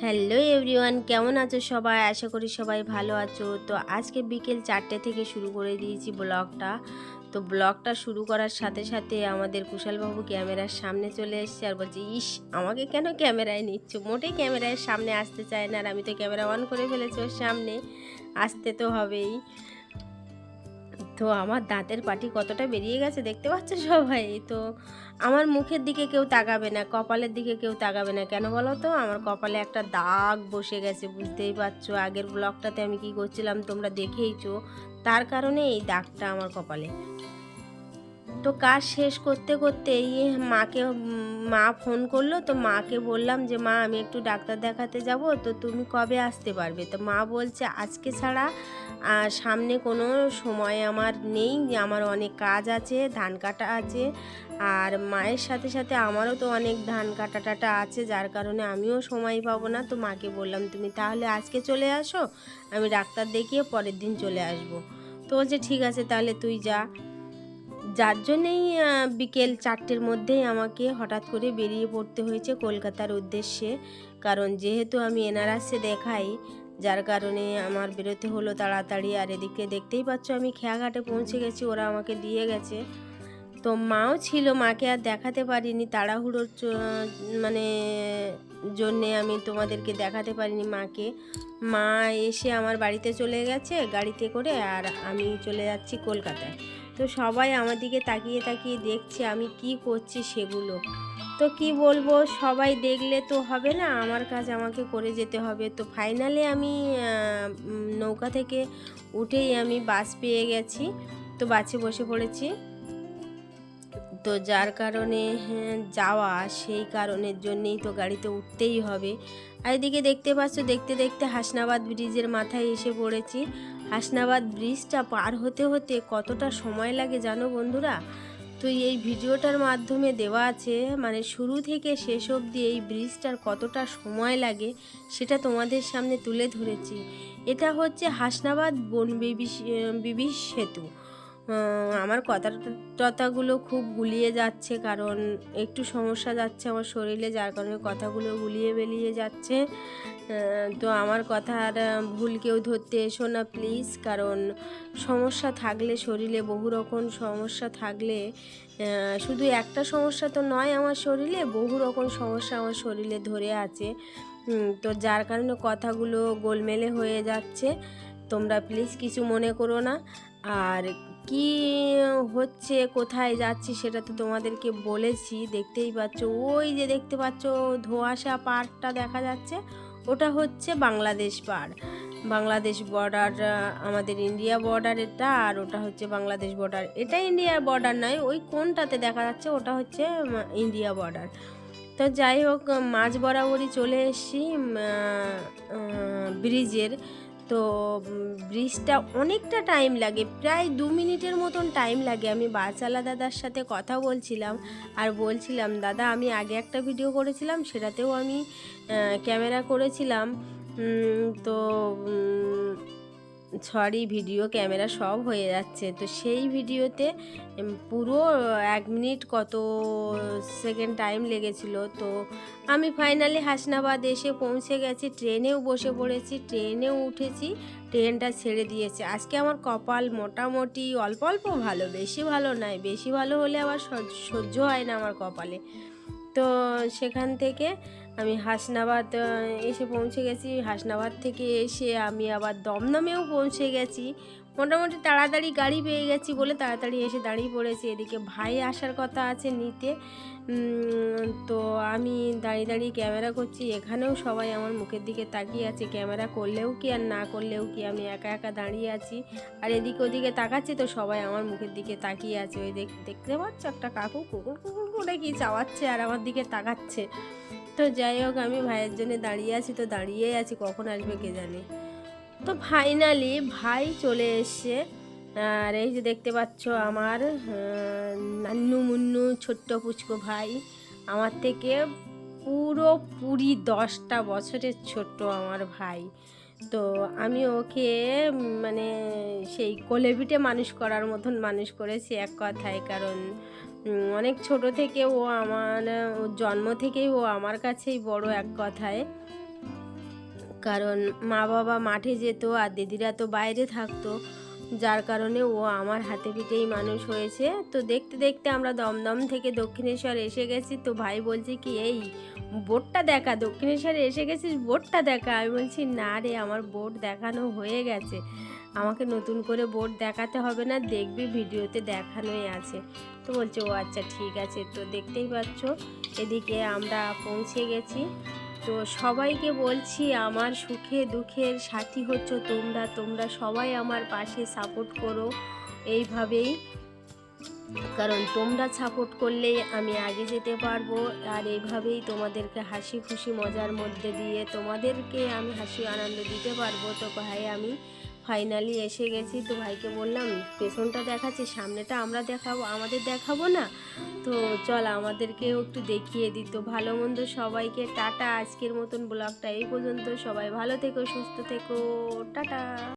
Hello everyone, কেমন আছো সবাই? আশা করি সবাই ভালো আছো। তো আজকে বিকেল চারটে থেকে শুরু করে দিয়েছি ব্লগটা। তো ব্লগটা শুরু করার সাথে সাথে আমাদের কুশালবাবু ক্যামেরার সামনে চলে এসছে আর বলছে, ইস, আমাকে কেন ক্যামেরায় নিচ্ছ? মোটেই ক্যামেরার সামনে আসতে চায় না আর আমি তো ক্যামেরা অন করে ফেলেছি ওর সামনে। আসতে তো হবেই। তো আমার দাঁতের পাটি কতটা বেরিয়ে গেছে দেখতে পাচ্ছ সবাই? তো আমার মুখের দিকে কেউ তাকাবে না, কপালের দিকে কেউ তাকাবে না। কেন বলো তো? আমার কপালে একটা দাগ বসে গেছে, বুঝতেই পারছ? আগের ব্লগটাতে আমি কি করছিলাম তোমরা দেখেইছো। তার কারণে এই দাগটা আমার কপালে। তো কাজ শেষ করতে করতে এই মাকে মা ফোন করল। তো মাকে বললাম যে, মা, আমি একটু ডাক্তার দেখাতে যাব। তো তুমি কবে আসতে পারবে? তো মা বলছে, আজকে ছাড়া আহ, সামনে কোনো সময় আমার নেই আমার অনেক কাজ আছে ধান কাটা আছে। আর মায়ের সাথে সাথে আমারও তো অনেক ধান কাটা টাটা আছে যার কারণে আমিও সময় পাবো না। তো মাকে বললাম তুমি তাহলে আজকে চলে আসো আমি ডাক্তার দেখিয়ে পরের দিন চলে আসব। তো বলছে ঠিক আছে তাহলে তুই যা। যার জন্যেই বিকেল চারটের মধ্যেই আমাকে হঠাৎ করে বেরিয়ে পড়তে হয়েছে কলকাতার উদ্দেশ্যে। কারণ যেহেতু আমি এনআরএসে দেখাই যার কারণে আমার বেরোতে হলো তাড়াতাড়ি। আর এদিকে দেখতেই পাচ্ছ আমি খেয়াঘাটে পৌঁছে গেছি, ওরা আমাকে দিয়ে গেছে। তো মাও ছিল, মাকে আর দেখাতে পারিনি। তাড়াহুড়োর মানে জন্যে আমি তোমাদেরকে দেখাতে পারিনি মাকে। মা এসে আমার বাড়িতে চলে গেছে গাড়িতে করে, আর আমি চলে যাচ্ছি কলকাতায়। তো সবাই আমার দিকে তাকিয়ে তাকিয়ে দেখছে আমি কি করছি সেগুলো। তো কি বলব সবাই দেখলে তো হবে না আমার কাজ আমাকে করে যেতে হবে। তো ফাইনালে আমি নৌকা থেকে উঠেই আমি বাস পেয়ে গেছি তো বাসে বসে পড়েছি। তো যার কারণে হ্যাঁ, যাওয়া সেই কারণের জন্যেই তো গাড়িতে উঠতেই হবে। আর এদিকে দেখতে পাচ্ছ দেখতে দেখতে হাসনাবাদ ব্রিজের মাথায় এসে পড়েছি। হাসনাবাদ ব্রিজটা পার হতে হতে কতটা সময় লাগে জানো বন্ধুরা? তো এই ভিডিওটার মাধ্যমে দেওয়া আছে মানে শুরু থেকে শেষ অবধি এই ব্রিজটার কতটা সময় লাগে সেটা তোমাদের সামনে তুলে ধরেছি। এটা হচ্ছে হাসনাবাদ বন বিবি সেতু। আমার কথা টথাগুলো খুব গুলিয়ে যাচ্ছে, কারণ একটু সমস্যা যাচ্ছে আমার শরীরে, যার কারণে কথাগুলো গুলিয়ে বেরিয়ে যাচ্ছে। তো আমার কথার ভুল কেউ ধরতে এসো না প্লিজ, কারণ সমস্যা থাকলে শরীরে বহু রকম সমস্যা থাকলে শুধু একটা সমস্যা তো নয় আমার শরীরে, বহু রকম সমস্যা আমার শরীরে ধরে আছে। তো যার কারণে কথাগুলো গোলমেলে হয়ে যাচ্ছে। তোমরা প্লিজ কিছু মনে করো না। আর কি হচ্ছে, কোথায় যাচ্ছি সেটা তো তোমাদেরকে বলেছি, দেখতেই পাচ্ছ। ওই যে দেখতে পাচ্ছ, ধোঁয়াশা পাড়টা দেখা যাচ্ছে। ওটা হচ্ছে বাংলাদেশ পাড় বাংলাদেশ বর্ডার আমাদের ইন্ডিয়া বর্ডার এটা, আর ওটা হচ্ছে বাংলাদেশ বর্ডার। এটা ইন্ডিয়ার বর্ডার নয়, ওই কোনটাতে দেখা যাচ্ছে, ওটা হচ্ছে ইন্ডিয়া বর্ডার। তো যাই হোক, মাঝ বরাবরই চলে এসেছি ব্রিজের। তো ব্রিজটা অনেকটা টাইম লাগে, প্রায় দু মিনিটের মতন টাইম লাগে। আমি বাচালা দাদার সাথে কথা বলছিলাম আর বলছিলাম, দাদা, আমি আগে একটা ভিডিও করেছিলাম, সেটাতেও আমি ক্যামেরা করেছিলাম। তো সরি ভিডিও, ক্যামেরা সব হয়ে যাচ্ছে। তো সেই ভিডিওতে পুরো এক মিনিট কত সেকেন্ড টাইম লেগেছিল। তো আমি ফাইনালি হাসনাবাদ এসে পৌঁছে গেছি। ট্রেনেও বসে পড়েছি, ট্রেনেও উঠেছি, ট্রেনটা ছেড়ে দিয়েছে। আজকে আমার কপাল মোটামুটি অল্প অল্প ভালো, বেশি ভালো নয়। বেশি ভালো হলে আবার সহ্য- সহ্য হয় না আমার কপালে। তো সেখান থেকে আমি হাসনাবাদ এসে পৌঁছে গেছি। হাসনাবাদ থেকে এসে আমি আবার দমদমেও পৌঁছে গেছি। মোটামুটি তাড়াতাড়ি গাড়ি পেয়ে গেছি বলে তাড়াতাড়ি এসে দাঁড়িয়ে পড়েছি। এদিকে ভাই আসার কথা আছে নিতে। তো আমি দাঁড়িয়ে দাঁড়িয়ে ক্যামেরা করছি। এখানেও সবাই আমার মুখের দিকে তাকিয়ে আছে। ক্যামেরা করলেও কি আর না করলেও কি আমি একা একা দাঁড়িয়ে আছি। আর এদিকে ওদিকে তাকাচ্ছি তো সবাই আমার মুখের দিকে তাকিয়ে আছে। ওই দেখ, দেখতে পাচ্ছ একটা কাকু কুকুর কুকুর করে কি চাওয়াচ্ছে আর আমার দিকে তাকাচ্ছে। তো যাই হোক, আমি ভাইয়ের জন্য দাঁড়িয়ে আছি, তো দাঁড়িয়েই আছি, কখন আসবে কে জানে। তো ফাইনালি ভাই চলে এসছে, আর এই যে দেখতে পাচ্ছ আমার নান্নু মুন্নু, ছোট্ট পুচকো ভাই, আমার থেকে পুরো পুরি দশটা বছরের ছোট্ট আমার ভাই। তো আমি ওকে মানে সেই কোলে পিঠে মানুষ করার মতন মানুষ করেছি এক কথায়। কারণ অনেক ছোট থেকে ও আমার জন্ম থেকেই ও আমার কাছেই বড় এক কথায়। কারণ মা বাবা মাঠে যেত আর দিদিরা তো বাইরে থাকতো। যার কারণে ও আমার হাতে পিঠেই মানুষ হয়েছে। তো দেখতে দেখতে আমরা দমদম থেকে দক্ষিণেশ্বর এসে গেছি। তো ভাই বলছে কি, এই বোটটা দেখা, দক্ষিণেশ্বরে এসে গেছিস, বোটটা দেখা। আমি বলছি, না রে, আমার বোট দেখানো হয়ে গেছে। আমাকে নতুন করে বোট দেখাতে হবে না, দেখবি ভিডিওতে দেখানোই আছে। তো বলছে, ও আচ্ছা ঠিক আছে। তো দেখতেই পাচ্ছ, এদিকে আমরা পৌঁছে গেছি। তো সবাইকে বলছি, আমার সুখে দুঃখের সাথী হচ্ছ তোমরা তোমরা সবাই আমার পাশে সাপোর্ট করো। এইভাবেই কারণ তোমরা সাপোর্ট করলেই আমি আগে যেতে পারব। আর এইভাবেই তোমাদেরকে হাসি খুশি মজার মধ্যে দিয়ে তোমাদেরকে আমি হাসি আনন্দ দিতে পারব। তো ভাই, আমি ফাইনালি এসে গেছি। তো ভাইকে বললাম, পেছনটা দেখাচ্ছি, সামনেটা আমরা দেখাবো, আমাদের দেখাবো না? তো চল, আমাদেরকেও একটু দেখিয়ে দিত ভালো মন্দ সবাইকে টাটা। আজকের মতন ব্লগটা এই পর্যন্ত। সবাই ভালো থেকো, সুস্থ থেকো। টাটা।